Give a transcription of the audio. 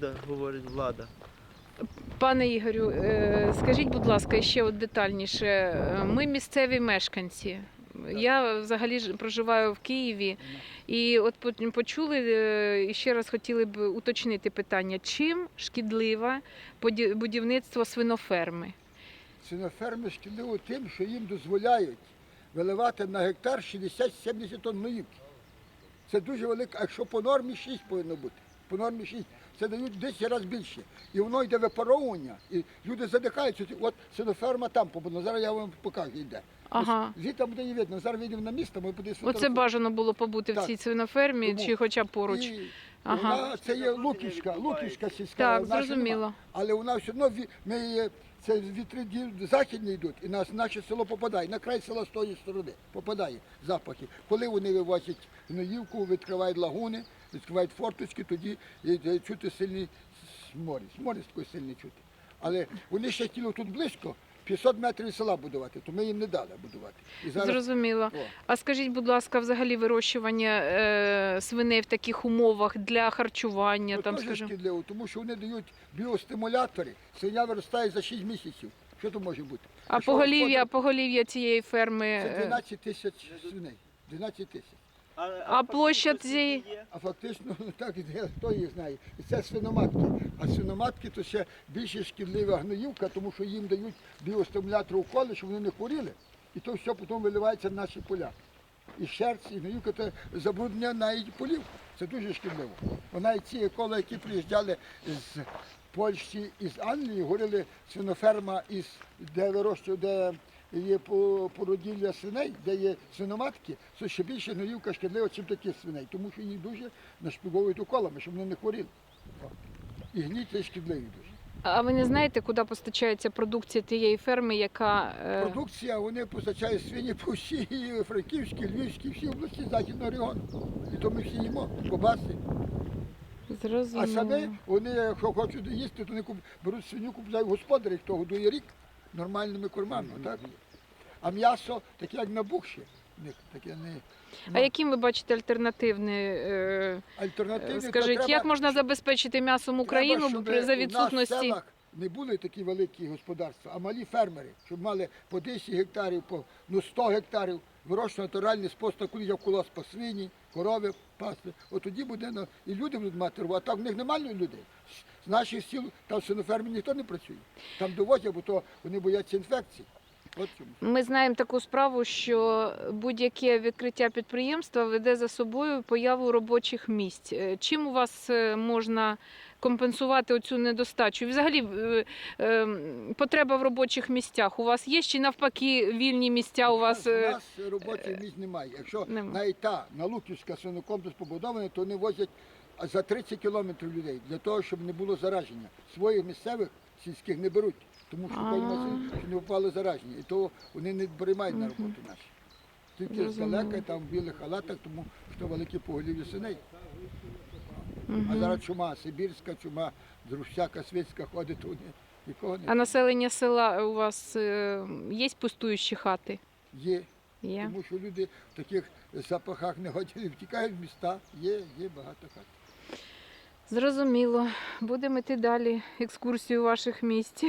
Да, говорить влада. Пане Ігорю, е, скажіть, будь ласка, ще от детальніше. Е, Ми місцеві мешканці. Я взагалі проживаю в Києві, і от почули е, і ще раз хотіли б уточнити питання: чим шкідливе будівництво свиноферми? Свиноферми шкідливо тим, що їм дозволяють виливати на гектар 60-70 тонн гноївки. Це дуже велике, а якщо по нормі 6 повинно бути. По нормі 6. Це дають 10 разів більше. І воно йде випаровування, і люди задихаються. От синоферма там побудована. Зараз я вам покажу, йде. Ага. Звідти буде не видно. Зараз вийдемо на місто, ми подивимося. Оце бажано було побути в Так. цій свинофермі Тому- чи хоча б поруч. І Ага. Вона, це є Луківська, Луківська сільська. Так, наша нема. зрозуміло. Але вона все одно ві- ми її, це вітри ді- західні йдуть, і нас наше село попадає. На край села з тої сторони попадає запахи. Коли вони вивозять гноївку, відкривають лагуни, відкривають форточки, тоді і, і чути сильний сморід. Сморід такий сильний чути. Але вони ще хотіли тут близько 500 метрів села будувати, то ми їм не дали будувати. І зараз Зрозуміло. О. А скажіть, будь ласка, взагалі вирощування е, свиней в таких умовах для харчування, Ну, там, скажімо. шкідливо, тому що вони дають біостимулятори, свиня виростає за 6 місяців. Що то може бути? А Якщо поголів'я, поголів'я цієї ферми. Це е, 12 тисяч свиней. 12 тисяч. А площа цієї- А фактично ну, так іде, хто їх знає. І це свиноматки. А свиноматки то ще більше шкідлива гноївка, тому що їм дають біостимулятор уколи, щоб вони не хворіли. І то все потім виливається в наші поля. І шерсть, і гноївка це забруднення навіть полів. Це дуже шкідливо. Вона і ці еколи, які приїжджали з Польщі і з Англії, говорили свиноферма, із, де вирощують, де є по- породілля свиней, де є свиноматки, це ще більше гноївка шкідлива, ніж такі свиней, тому що їх дуже нашпиговують уколами, щоб вони не хворіли. І гній це шкідливі дуже. А ви не знаєте, куди постачається продукція тієї ферми, яка е, Продукція, вони постачають свині по всій Франківській, Львівській, всі області Західного регіону. І то ми всі їмо, кобаси. А зрозуміло. самі вони, якщо хочуть їсти, то вони беруть свиню, купляють господарі, хто годує рік нормальними кормами. Так? А м'ясо таке, як на них Таке не А яким ви бачите альтернативне? е, альтернативне. Скажіть, як можна забезпечити м'ясом Україну при за В відсутності? селах не були такі великі господарства, а малі фермери, щоб мали по 10 гектарів, по ну, 100 гектарів, вирощувати натуральний спосіб, коли я колос по свині, корови пасти. От тоді буде ну, і люди будуть мати роботу. А так в них немає людей. З наших сіл там в свинофермі ніхто не працює. Там довозять, бо то вони бояться інфекцій. Ми знаємо таку справу, що будь-яке відкриття підприємства веде за собою появу робочих місць. Е, Чим у вас е, можна компенсувати оцю недостачу? Взагалі е, е, потреба в робочих місцях у вас є чи навпаки вільні місця у вас? У нас робочих місць немає. Якщо нема. навіть та на Луківська свинокомплекс побудований, то вони возять за 30 кілометрів людей для того, щоб не було зараження. Своїх місцевих сільських не беруть, тому що машин, що не впало зараження. І то вони не приймають на роботу наші. Тільки здалека, там в білих халатах, тому що великі поголів'я свиней. А зараз чума, сибірська чума, друщака, світська ходить, то нікого А не населення села у вас е, є пустуючі хати? є. Є. Тому що люди в таких запахах не годять, втікають в міста. Є, є багато хат. Зрозуміло. Будемо йти далі екскурсію ваших місць.